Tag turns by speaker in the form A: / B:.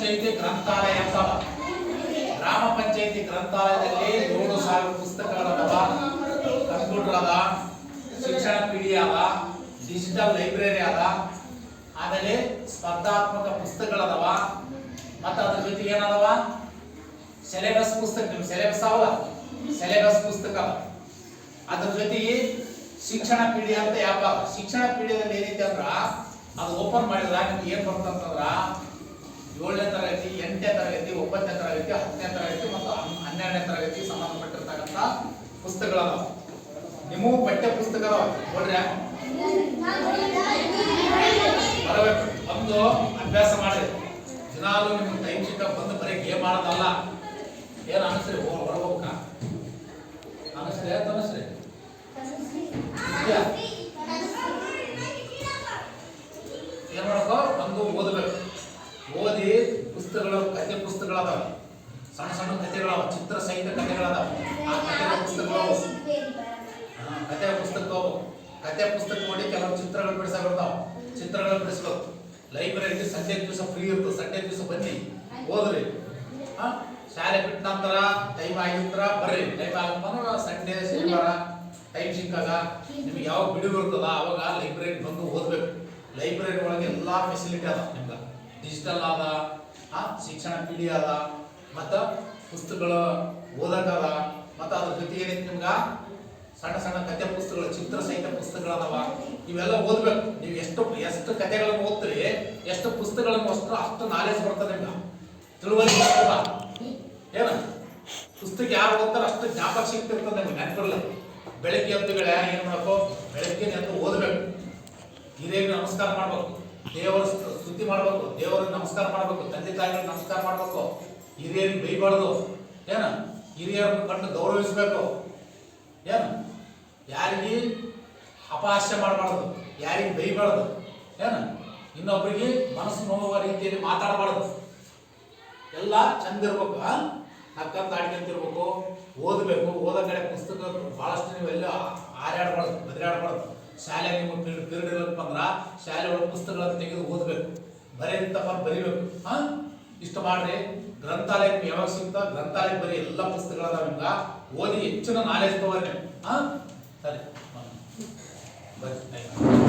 A: ಪಂಚಾಯತಿ ಗ್ರಂಥಾಲಯ ಅಂತ ಗ್ರಾಮ ಪಂಚಾಯಿತಿ ಗ್ರಂಥಾಲಯದಲ್ಲಿ ಏಳು ಸಾವಿರ ಪುಸ್ತಕಗಳದಾವ. ಕಂಪ್ಯೂಟರ್ ಅದ, ಶಿಕ್ಷಣ ಪೀಡಿ ಅದ, ಡಿಜಿಟಲ್ ಲೈಬ್ರರಿ ಅದ. ಆಮೇಲೆ ಸ್ಪರ್ಧಾತ್ಮಕ ಪುಸ್ತಕಗಳದಾವ. ಮತ್ತು ಅದ್ರ ಜೊತೆಗೆ ಏನದವ? ಸಿಲೆಬಸ್ ಪುಸ್ತಕ ನಿಮ್ ಸಿಲೆಬಸ್ ಅವಲ್ಲ? ಸಿಲೆಬಸ್ ಪುಸ್ತಕ ಅದ. ಅದ್ರ ಜೊತೆಗೆ ಶಿಕ್ಷಣ ಪೀಡಿ ಅಂತ ಯಾವ ಶಿಕ್ಷಣ ಪೀಡಿಯಲ್ಲಿ ಏನೈತೆ ಅಂದ್ರ, ಅದು ಓಪನ್ ಮಾಡಿದ್ರ, ನಿಮ್ಗೆ ಏನ್ ಬರ್ತಂತಂದ್ರ ಏಳನೇ ತರಗತಿ, ಎಂಟನೇ ತರಗತಿ, ಒಂಬತ್ತನೇ ತರಗತಿ, ಹತ್ತನೇ ತರಗತಿ ಮತ್ತು ಹನ್- ಹನ್ನೆರಡನೇ ತರಗತಿ ಸಂಬಂಧಪಟ್ಟಿರ್ತಕ್ಕಂಥ ಪುಸ್ತಕಗಳವ. ನಿಮಗೂ ಪಠ್ಯ ಪುಸ್ತಕ ನೋಡ್ರಿ ಬರಬೇಕು. ಬಂದು ಅಭ್ಯಾಸ ಮಾಡಿ ದಿನಾಲು ನಿಮ್ಗೆ ಟೈಮ್ ಸಿಕ್ಕ ಬಂದು ಬರೀ ಗೇಮ್ ಮಾಡೋದಲ್ಲ ಏನು ಅನಿಸ್ರಿ ಅಂತ ಅನಿಸ್ರಿ ನಿಜ. ಏನ್ ಮಾಡಬೇಕು ಬಂದು ಓದಬೇಕು ಓದಿ ಪುಸ್ತಕಗಳು, ಕಥೆ ಪುಸ್ತಕಗಳದಾವ. ಸಣ್ಣ ಸಣ್ಣ ಕಥೆಗಳವ, ಚಿತ್ರ ಸಹಿತ ಆ ಕಥೆಗಳ ಪುಸ್ತಕಗಳು. ಕಥೆ ಪುಸ್ತಕ ತಗೋಬೇಕು ಕಥೆ ಪುಸ್ತಕ ನೋಡಿ ಕೆಲವು ಚಿತ್ರಗಳು ಬಿಡಿಸ ಚಿತ್ರಗಳನ್ನು ಚಿತ್ರಗಳು ಬಿಡಿಸ್ಬೇಕು. ಲೈಬ್ರರಿ ಸಂಡೇ ದಿವಸ ಫ್ರೀ ಇರ್ತದೆ. ಸಂಡೇ ದಿವಸ ಬನ್ನಿ. ಓದ್ರಿ ಶಾಲೆ ಬಿಟ್ಟ ನಂತರ ಟೈಮ್ ಆಗಿರ್ತಾರ ಬರ್ರಿ. ಟೈಮ್ ಆಗಪ್ಪ ಸಂಡೇ, ಶನಿವಾರ ಟೈಮ್ ಸಿಕ್ಕಾಗ ನಿಮ್ಗೆ ಯಾವ ಬಿಡುವು ಇರ್ತದ ಅವಾಗ ಲೈಬ್ರರಿ ಬಂದು ಓದ್ಬೇಕು. ಲೈಬ್ರರಿ ಒಳಗೆ ಎಲ್ಲಾ ಫೆಸಿಲಿಟಿ ಅದ ನಿಮ್ಗೆ. ಡಿಜಿಟಲ್ ಆದ ಶಿಕ್ಷಣ ಪೀಡಿ ಅದ ಮತ್ತ ಪುಸ್ತಕಗಳು ಓದಕ್ಕದ ಮತ್ತ ಅದ್ರ ಜೊತೆಗೆ ಏನೈತೆ ನಿಮ್ಗ? ಸಣ್ಣ ಸಣ್ಣ ಕಥೆ ಪುಸ್ತಕಗಳು, ಚಿತ್ರ ಸಹಿತ ಪುಸ್ತಕಗಳದಾವ. ಇವೆಲ್ಲ ಓದಬೇಕು. ನೀವು ಎಷ್ಟು ಎಷ್ಟು ಕಥೆಗಳನ್ನು ಓದ್ತೀರಿ, ಎಷ್ಟು ಪುಸ್ತಕಗಳನ್ನು ಓದ್ತೀರೋ ಅಷ್ಟು ನಾಲೆಜ್ ಬರ್ತದೆ ನಿಮ್ಗೆ. ತಿಳುವಳಿಕೆ ಏನ? ಪುಸ್ತಕ ಯಾರು ಓದ್ತಾರ ಅಷ್ಟು ಜ್ಞಾಪಕ ಶಕ್ತಿ ಇರ್ತದೆ ನಿಮ್ಗೆ ನೆನಪಿರಲ್ಲ ಬೆಳಗ್ಗೆ ಎದ್ದುಗಳೇ ಏನ್ ಮಾಡ್ಬೇಕು? ಬೆಳಗ್ಗೆ ಎದ್ದು ಓದಬೇಕು. ಹಿರಿಯರಿಗೆ ನಮಸ್ಕಾರ ಮಾಡ್ಬೇಕು. ದೇವರ ಸ್ತುತಿ ಮಾಡಬೇಕು ದೇವರಿಗೆ ನಮಸ್ಕಾರ ಮಾಡಬೇಕು, ತಂದೆ ತಾಯಿಗಳಿಗೆ ನಮಸ್ಕಾರ ಮಾಡಬೇಕು. ಹಿರಿಯರಿಗೆ ಬೈಬಾರ್ದು ಏನ? ಹಿರಿಯರನ್ನು ಕಂಡು ಗೌರವಿಸಬೇಕು. ಏನು? ಯಾರಿಗೆ ಅಪಹಾಸ್ಯ ಮಾಡಬಾರ್ದು, ಯಾರಿಗೆ ಬೈಬಾರ್ದು ಏನು? ಇನ್ನೊಬ್ಬರಿಗೆ ಮನಸ್ಸು ನೋವುವ ರೀತಿಯಲ್ಲಿ ಮಾತಾಡಬಾರ್ದು. ಎಲ್ಲ ಚಂದ ಇರ್ಬೇಕು, ಆ? ನಕ್ಕಂತ ಆಡ್ಕೊಂತಿರ್ಬೇಕು, ಓದಬೇಕು, ಓದೋ ಕಡೆ ಪುಸ್ತಕ ಬಹಳಷ್ಟು ನೀವು ಎಲ್ಲ ಹಾರಾಡಬಾರ್ದು ಬದಲಾಡಬಾರ್ದು. ಶಾಲೆ ನಿಮ್ಮ ಪೀರಿಯಡ್ ಅಂದ್ರ ಶಾಲೆ ಒಳಗೆ ಪುಸ್ತಕಗಳನ್ನು ತೆಗೆದು ಓದಬೇಕು. ಬರೀತಪ್ಪ ಬರೀಬೇಕು. ಹಾಂ? ಇಷ್ಟು ಮಾಡ್ರಿ. ಗ್ರಂಥಾಲಯ ನಿಮ್ಗೆ ಯಾವಾಗ ಸಿಗ್ತಾ? ಗ್ರಂಥಾಲಯ ಬರೀ ಎಲ್ಲ ಪುಸ್ತಕಗಳದಾವ ನಿಮ್ಗ. ಓದಿ ಹೆಚ್ಚಿನ ನಾಲೆಜ್ ತಗೋರಿ ಹಾಂ? ಸರಿ. ಬರ್ತೀನಿ